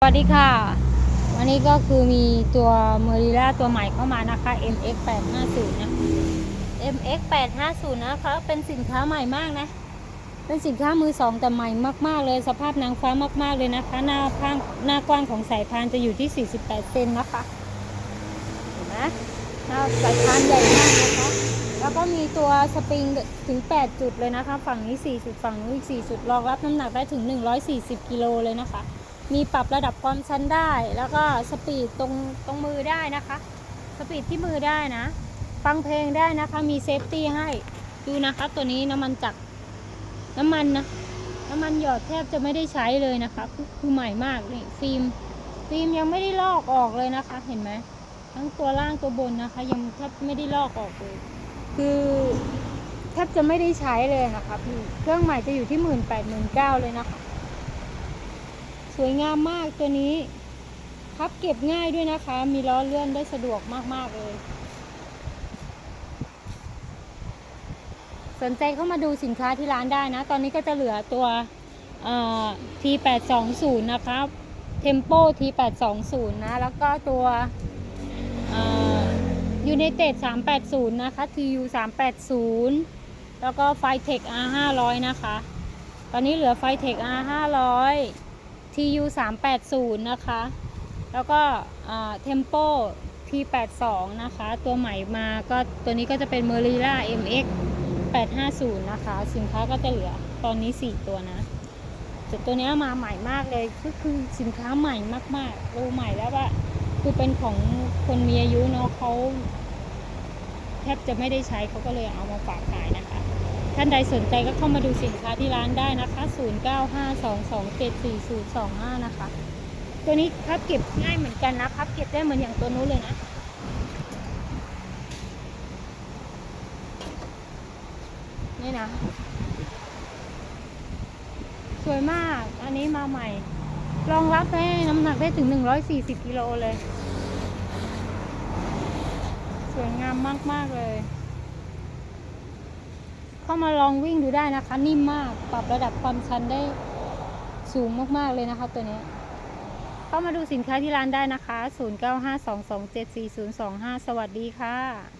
สวัสดีค่ะ วันนี้ก็คือมีตัวเมอริล่าตัวใหม่เข้ามานะคะ MX 850นะ MX 850นะคะเป็นสินค้าใหม่มากนะ เป็นสินค้ามือสองแต่ใหม่มาก ๆ เลย สภาพนางฟ้ามาก ๆ เลยนะคะ หน้าข้างหน้ากว้างของสายพานจะอยู่ที่ 48 เซนนะคะเห็นไหมหน้าสายพานใหญ่มากนะคะ แล้วก็มีตัวสปริงถึง 8 จุดเลยนะคะ ฝั่งนี้4จุดฝั่งนู้นอีก4จุดรองรับน้ำหนักได้ถึง 140 กิโลเลยนะคะ มีปรับระดับความชันได้ แล้วก็สปีดตรงตรงมือได้นะคะ สปีดที่มือได้นะ ฟังเพลงได้นะคะ มีเซฟตี้ให้ ดูนะคะตัวนี้น้ำมันจักรน้ำมันนะ น้ำมันหยอดแทบจะไม่ได้ใช้เลยนะคะคือคือใหม่มากนี่ฟิล์ม ฟิล์มยังไม่ได้ลอกออกเลยนะคะ เห็นไหมทั้งตัวล่างตัวบนนะคะ ยังแทบไม่ได้ลอกออกเลย คือแทบจะไม่ได้ใช้เลยนะคะพี่ เครื่องใหม่จะอยู่ที่หมื่นแปดหมื่นเก้าเลยนะคะ สวยงามมากตัวนี้ พับเก็บง่ายด้วยนะคะ มีล้อเลื่อนได้สะดวกมากๆเลย สนใจเข้ามาดูสินค้าที่ร้านได้นะ ตอนนี้ก็จะเหลือตัวเอ่อ T820 นะคะ Tempo T820 นะ แล้วก็ตัวเอ่อ United 380 นะคะ TU 380 แล้วก็ Fitech R500 นะคะ ตอนนี้เหลือ Fitech R500 TU 380นะคะ แล้วก็เทมโป T82 นะคะ ตัวใหม่มาก็ตัวนี้ก็จะเป็น m e r i l a MX 850 นะคะ สินค้าก็จะเหลือตอนนี้ 4 ตัวนะแต่ตัวนี้มาใหม่มากเลยก็คือสินค้าใหม่มากๆรูใหม่แล้วว่าคือเป็นของคนมีอายุเนาะเขาแทบจะไม่ได้ใช้เขาก็เลยเอามาฝากขายนะคะ ท่านใดสนใจก็เข้ามาดูสินค้าที่ร้านได้นะคะ 0952274025 นะคะ ตัวนี้พับเก็บง่ายเหมือนกันนะ พับเก็บได้เหมือนอย่างตัวนู้นเลยนะ นี่นะ สวยมาก อันนี้มาใหม่ รองรับได้น้ำหนักได้ถึง 140กิโลเลย สวยงามมาก ๆ เลย เข้ามาลองวิ่งดูได้นะคะ นิ่มมากปรับระดับความชันได้สูงมากๆเลยนะคะตัวนี้ เข้ามาดูสินค้าที่ร้านได้นะคะ 0952274025 สวัสดีค่ะ